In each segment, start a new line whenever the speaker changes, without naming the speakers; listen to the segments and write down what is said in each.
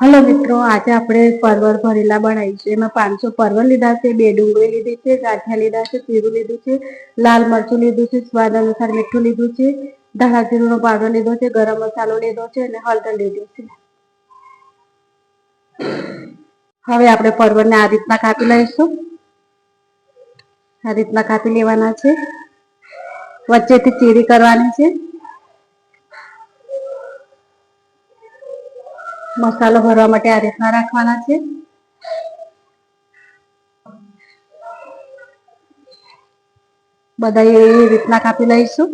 Hello મિત્રો, આજે આપણે પરવર ભરેલા બનાવીશું એમાં પાંચસો પરવર લીધા છે, બે ડુંગળી લીધી છે, ગાંઠિયા લીધા છે, જીરું લીધું છે, લાલ મરચું લીધું છે, સ્વાદ અનુસાર મીઠું લીધું છે, ધાણા જીરુંનો પાવડર લીધો છે, ગરમ મસાલો લીધો છે અને હળદર લીધું છે. હવે આપણે પરવળને આ રીતના કાપી લઈશું. આ રીતના કાપી લેવાના છે. વચ્ચેથી ચીરી કરવાની છે. મસાલો ભરવા માટે આ રીતના રાખવાના છે. બધા એ રીતના કાપી લઈશું.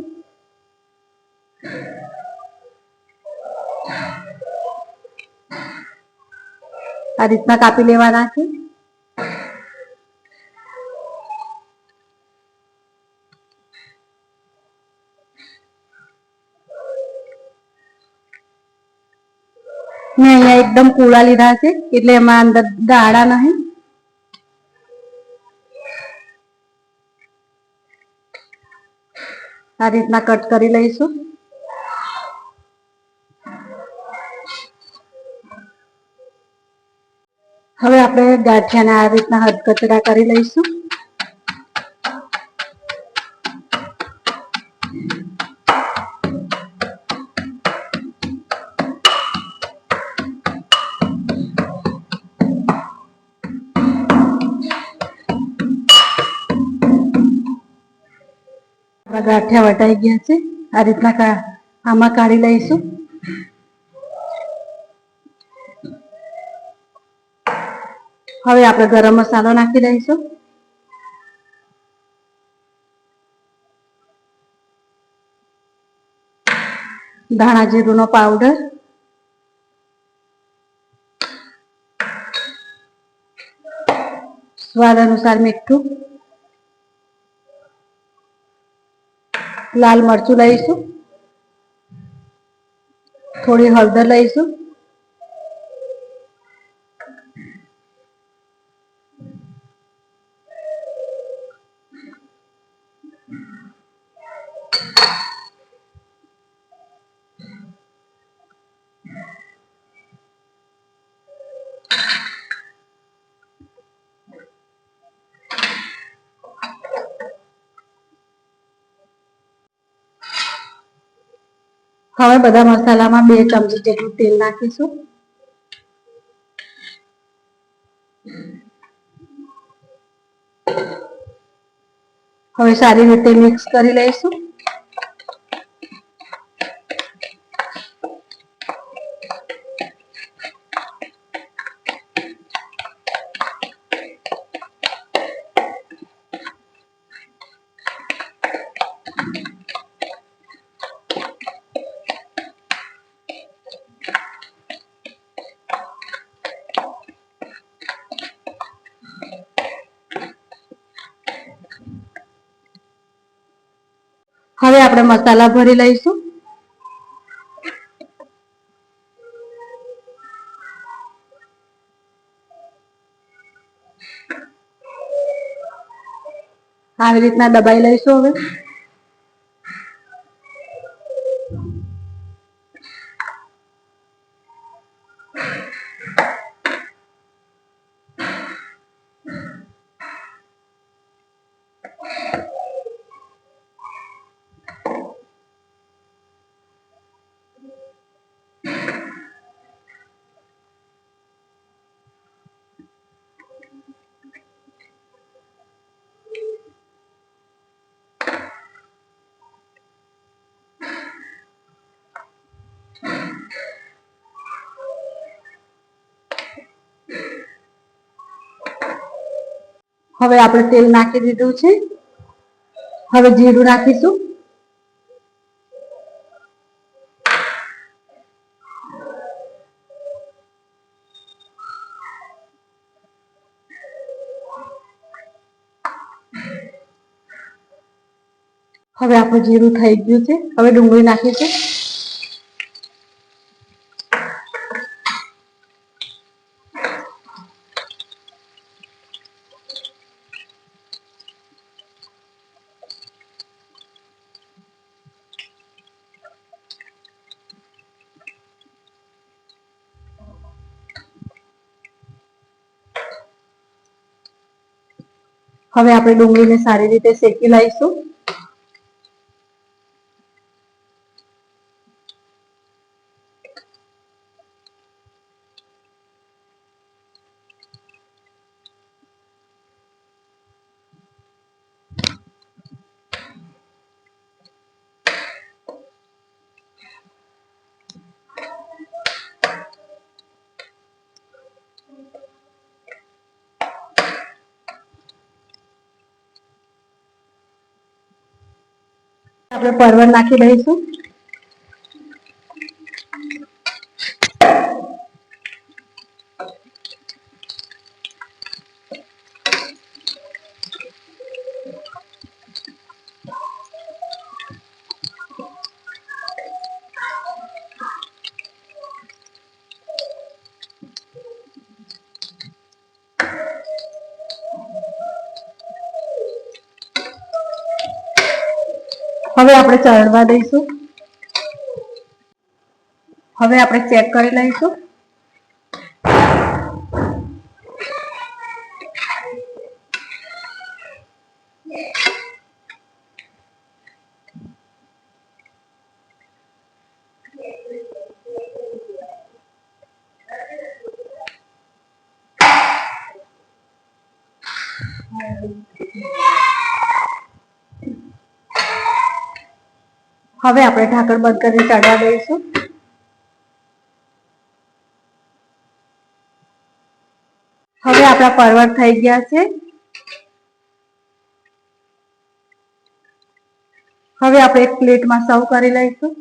આ રીતના કાપી લેવાના છે. મેં અહીંયા એકદમ કુળા લીધા છે, એટલે એમાં અંદર દાડા નહીં. આ રીતના કટ કરી લઈશું. હવે આપણે ગાંઠિયાને આ રીતના હદકચરા કરી લઈશું. આપણા ગાંઠિયા વટાઈ ગયા છે. આ રીતના આમાં કાઢી લઈશું. હવે આપણે ગરમ મસાલો નાખી દઈશું. ધાણા જીરુંનો પાવડર. સ્વાદ અનુસાર મીઠું. લાલ મરચું લઈશું. થોડી હળદર લઈશું. હવે બધા મસાલામાં બે ચમચી જેટલું તેલ નાખીશું. હવે સારી રીતે મિક્સ કરી લઈશું. આપણે મસાલા ભરી લઈશું. આવી રીતના દબાઈ લઈશું હવે. હવે આપણે તેલ નાખી દીધું છે. હવે જીરું નાખીશું. હવે આપણું જીરું થઈ ગયું છે. હવે ડુંગળી નાખીશું. હવે આપણે ડુંગળીને સારી રીતે શેકી લઈશું. આપણે પરવર નાખી દઈશું. હવે આપણે ચડવા દઈશું. હવે આપણે ચેક કરી લઈશું. હવે આપણે ઢાંકણ બંધ કરીને ચડવા દઈશું હવે આપણા પરવર થઈ ગયા છે. હવે આપણે એક પ્લેટમાં સર્વ કરી લઈશું.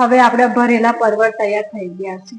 હવે આપણા ભરેલા પરવળ તૈયાર થઈ ગયા છે.